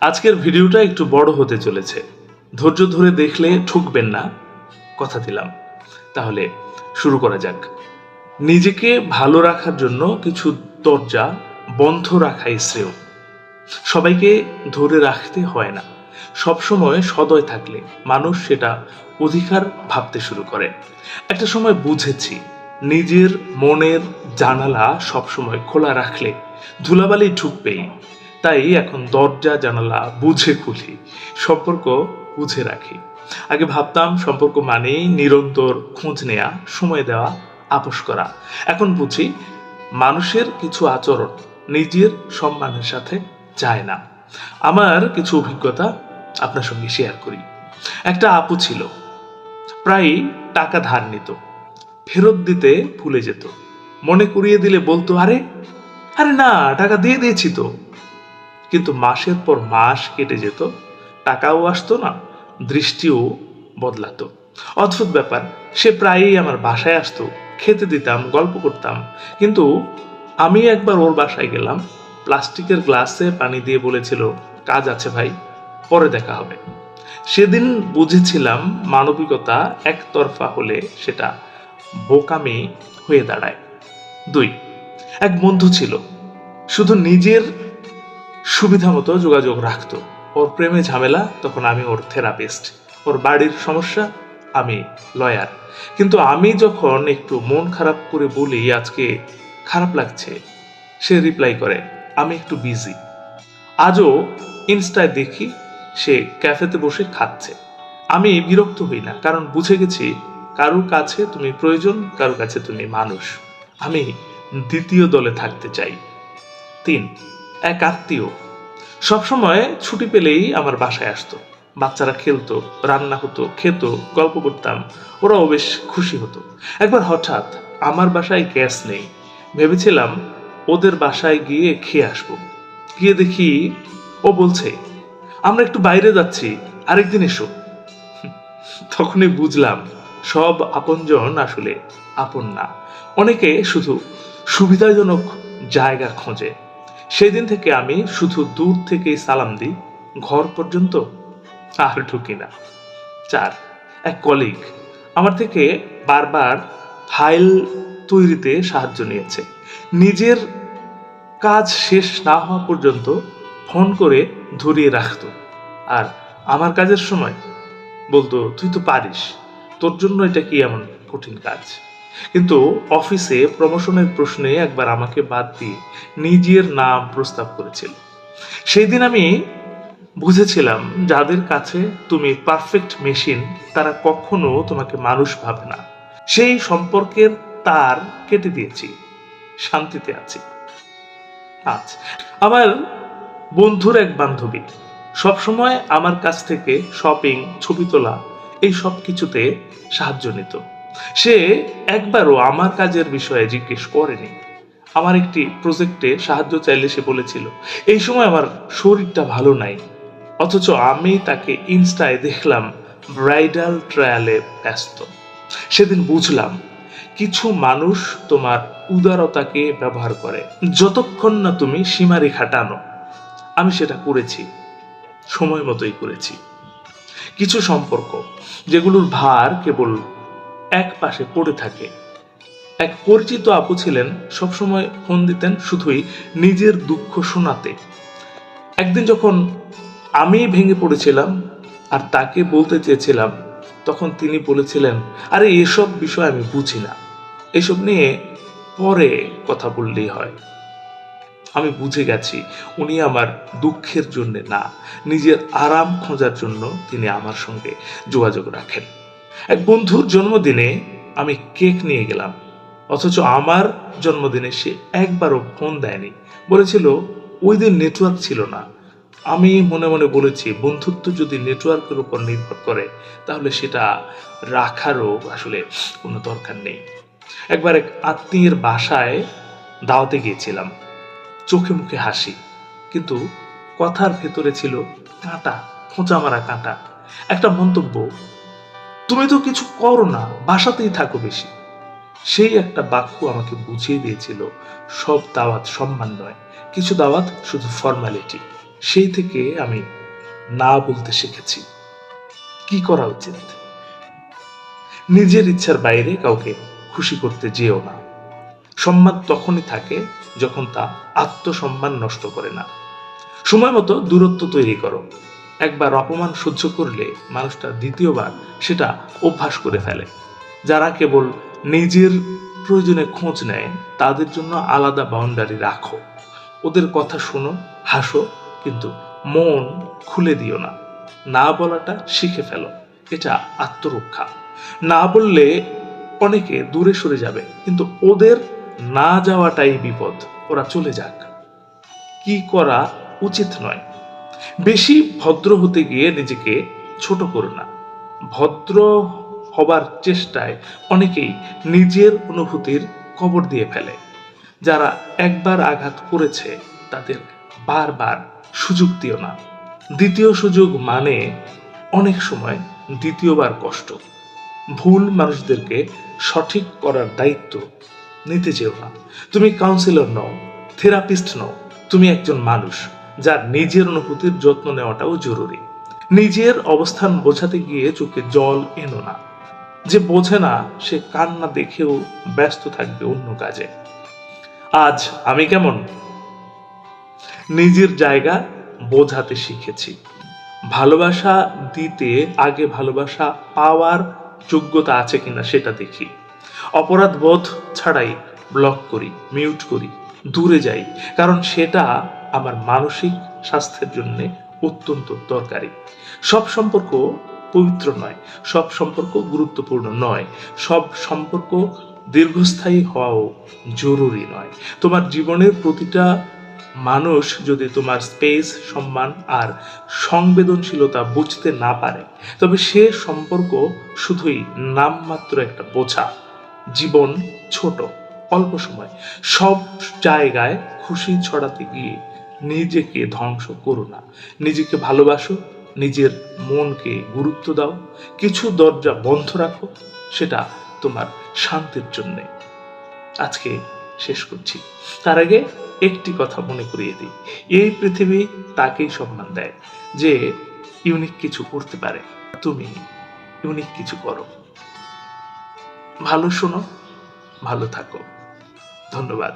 আজকের ভিডিওটা একটু বড় হতে চলেছে। ধৈর্য ধরে দেখলে ঠুকবেন না, কথা দিলাম। তাহলে শুরু করা যাক। নিজেকে ভালো রাখার জন্য কিছু দরজা বন্ধ রাখাই শ্রেয়। সবাইকে ধরে রাখতে হয় না। সবসময় সদয় থাকলে মানুষ সেটা অধিকার ভাবতে শুরু করে। একটা সময় বুঝেছি, নিজের মনের জানালা সবসময় খোলা রাখলে ধুলাবালি ঢুকবেই তাই এখন দরজা, জানালা বুঝে খুলি, সম্পর্ক বুঝে রাখি। আগে ভাবতাম সম্পর্ক মানেই নিরন্তর খোঁজ নেয়া, সময় দেওয়া, আপোষ করা। এখন বুঝি মানুষের কিছু আচরণ নিজের সম্মানের সাথে যায় না। আমার কিছু অভিজ্ঞতা আপনার সঙ্গে শেয়ার করি। একটা আপু ছিল প্রায় টাকা ধার নিত, ফেরত দিতে ভুলে যেত। মনে করিয়ে দিলে বলতো, আরে আরে না, টাকা দিয়ে দিয়েছি তো। কিন্তু মাসের পর মাস কেটে যেত, টাকাও আসতো না, দৃষ্টিও বদলাতো। অদ্ভুত ব্যাপার, সে প্রায়ই আমার বাসায় আসতো, খেতে দিতাম, গল্প করতাম। কিন্তু আমি একবার ওর বাসায় গেলাম, প্লাস্টিকের গ্লাসে পানি দিয়ে বলেছিল, কাজ আছে ভাই, পরে দেখা হবে। সেদিন বুঝেছিলাম মানবিকতা একতরফা হলে সেটা বোকামি হয়ে দাঁড়ায়। দুই, এক বন্ধু ছিল, শুধু নিজের সুবিধা মতো যোগাযোগ রাখতো। ওর প্রেমে ঝামেলা, তখন আমি ওর থেরাপিস্ট। ওর বাড়ির সমস্যা, আমি লয়ার। কিন্তু আমি যখন একটু মন খারাপ করে বলি, আজকে খারাপ লাগছে, সে রিপ্লাই করে, আমি একটু বিজি। আজও ইনস্টায় দেখি, সে ক্যাফেতে বসে খাচ্ছে। আমি বিরক্ত হই না, কারণ বুঝে গেছি, কারুর কাছে তুমি প্রয়োজন, কারুর কাছে তুমি মানুষ। আমি দ্বিতীয় দলে থাকতে চাই। তিন এক আত্মীয়। সবসময় ছুটি পেলেই আমার বাসায় আসতো। বাচ্চারা খেলতো, রান্না হতো, খেত, গল্প করতাম, ওরাও বেশ খুশি হতো। একবার হঠাৎ আমার বাসায় গ্যাস নেই। ভেবেছিলাম ওদের বাসায় গিয়ে খেয়ে আসব। গিয়ে দেখি ও বলছে, আমরা একটু বাইরে যাচ্ছি, আরেকদিন এসো। তখনই বুঝলাম, সব আপনজন আসলে আপন না। অনেকে শুধু সুবিধাজনক জায়গা খোঁজে। সেই দিন থেকে আমি শুধু দূর থেকেই সালাম দিই, ঘর পর্যন্ত আর ঢুকি না। চার, এক কলিগ আমার থেকে বারবার ফাইল তৈরিতে সাহায্য নিয়েছে। নিজের কাজ শেষ না হওয়া পর্যন্ত ফোন করে ধরিয়ে রাখতো। আর আমার কাজের সময় বলতো, তুই তো পারিস, তোর জন্য এটা কি এমন কঠিন কাজ? কিন্তু অফিসে প্রমোশনের প্রশ্নে একবার আমাকে বাদ দিয়ে নিজের নাম প্রস্তাব করেছিল। সেই দিন আমি বুঝেছিলাম, যাদের কাছে তুমি পারফেক্ট মেশিন তারা কখনো তোমাকে মানুষ ভাবে না। সেই সম্পর্কের তার কেটে দিয়েছি, শান্তিতে আছি। আচ্ছা আমার বন্ধুর এক বান্ধবী সবসময় আমার কাছ থেকে শপিং ছবি তোলা, এই সব কিছুতে সাহায্য নিত। সে একবারও আমার কাজের বিষয়ে জিজ্ঞেস করেনি। আমার একটি প্রজেক্টে সাহায্য চাইলে সে বলেছিল, এই সময় আমার শরীরটা ভালো নাই। অথচ আমি তাকে ইনস্টায় দেখলাম ব্রাইডাল ট্রায়ালে ব্যস্ত। সেদিন বুঝলাম, কিছু মানুষ তোমার উদারতাকে ব্যবহার করে। যতক্ষণ না তুমি সীমারেখা টানো, আমি সেটা করেছি, সময় মতোই করেছি। কিছু সম্পর্ক, যেগুলোর ভার কেবল এক পাশে পড়ে থাকে। এক পরিচিত আপু ছিলেন, সবসময় ফোন দিতেন শুধুই নিজের দুঃখ শোনাতে। একদিন যখন আমি ভেঙে পড়েছিলাম আর তাকে বলতে চেয়েছিলাম, তখন তিনি বলেছিলেন, আরে, এসব বিষয় আমি বুঝি না। এসব নিয়ে পরে কথা বললেই হয়। আমি বুঝে গেছি, উনি আমার দুঃখের জন্য না, নিজের আরাম খোঁজার জন্য তিনি আমার সঙ্গে যোগাযোগ রাখেন। এক বন্ধুর জন্মদিনে আমি কেক নিয়ে গেলাম। অথচ আমার জন্মদিনে সে একবারও ফোন দেয়নি। বলেছিল, ওই দিন নেটওয়ার্ক ছিল না। আমি মনে মনে বলেছি, বন্ধুত্ব যদি নেটওয়ার্কের উপর নির্ভর করে, তাহলে সেটা রাখারও আসলে কোনো দরকার নেই। একবার এক আত্মীয়ের বাসায় দাওয়াতে গিয়েছিলাম। চোখে মুখে হাসি, কিন্তু কথার ভেতরে ছিল কাঁটা, খোঁচা মারা কাঁটা। একটা মন্তব্য তুমি তো কিছু করো না, বাসাতেই থাকো বেশি। সেই একটা বাক্য আমাকে বুঝিয়ে দিয়েছিল, সব দাওয়াত সম্মান নয়, কিছু দাওয়াত শুধু ফর্মালিটি সেই থেকে আমি না বলতে শিখেছি। কি করা উচিত? নিজের ইচ্ছার বাইরে কাউকে খুশি করতে যেও না। সম্মান তখনই থাকে যখন তা আত্মসম্মান নষ্ট করে না। সময় মতো দূরত্ব তৈরি করো। একবার অপমান সহ্য করলে মানুষটা দ্বিতীয়বার সেটা অভ্যাস করে ফেলে। যারা কেবল নিজের প্রয়োজনে খোঁজ নেয়, তাদের জন্য আলাদা বাউন্ডারি রাখো। ওদের কথা শোনো, হাসো, কিন্তু মন খুলে দিও না। না বলাটা শিখে ফেলো, এটা আত্মরক্ষা। না বললে অনেকে দূরে সরে যাবে, কিন্তু ওদের না যাওয়াটাই বিপদ, ওরা চলে যাক। কি করা উচিত নয়। বেশি ভদ্র হতে গিয়ে নিজেকে ছোট করো না। ভদ্র হবার চেষ্টায় অনেকেই নিজের অনুভূতির কবর দিয়ে ফেলে। যারা একবার আঘাত করেছে, তাদের বারবার সুযোগ দিও না। দ্বিতীয় সুযোগ মানে অনেক সময় দ্বিতীয়বার কষ্ট। ভুল মানুষদেরকে সঠিক করার দায়িত্ব নিতে যেও না। তুমি কাউন্সিলর নও থেরাপিস্ট নও, তুমি একজন মানুষ। যার নিজের অনুভূতির যত্ন নেওয়াটাও জরুরি। নিজের অবস্থান বোঝাতে গিয়ে চোখে জল এনো না। যে বোঝে না, সে কান্না দেখেও ব্যস্ত থাকবে অন্য কাজে। আজ আমি কেমন? নিজের জায়গা বোঝাতে শিখেছি। ভালোবাসা দিতে আগে ভালোবাসা পাওয়ার যোগ্যতা আছে কিনা সেটা দেখি। অপরাধ বোধ ছাড়াই ব্লক করি মিউট করি, দূরে যাই, কারণ সেটা আমার মানসিক স্বাস্থ্যের জন্য অত্যন্ত দরকারি। সব সম্পর্ক পবিত্র নয়, সব সম্পর্ক গুরুত্বপূর্ণ নয়, সব সম্পর্ক দীর্ঘস্থায়ী হওয়াও জরুরি নয়। তোমার জীবনের প্রতিটা মানুষ যদি তোমার স্পেস, সম্মান আর সংবেদনশীলতা বুঝতে না পারে, তবে সে সম্পর্ক শুধুই নামমাত্র একটা বোঝা। জীবন ছোট, অল্প সময়, সব জায়গায় খুশি ছড়াতে গিয়ে নিজেকে ধ্বংস করো না। নিজেকে ভালোবাসো, নিজের মনকে গুরুত্ব দাও, কিছু দরজা বন্ধ রাখো, সেটা তোমার শান্তির জন্যে। আজকে শেষ করছি। তার আগে একটি কথা মনে করিয়ে দিই। এই পৃথিবী তাকেই সম্মান দেয় যে ইউনিক কিছু করতে পারে। তুমি ইউনিক কিছু করো। ভালো শোনো, ভালো থাকো। ধন্যবাদ।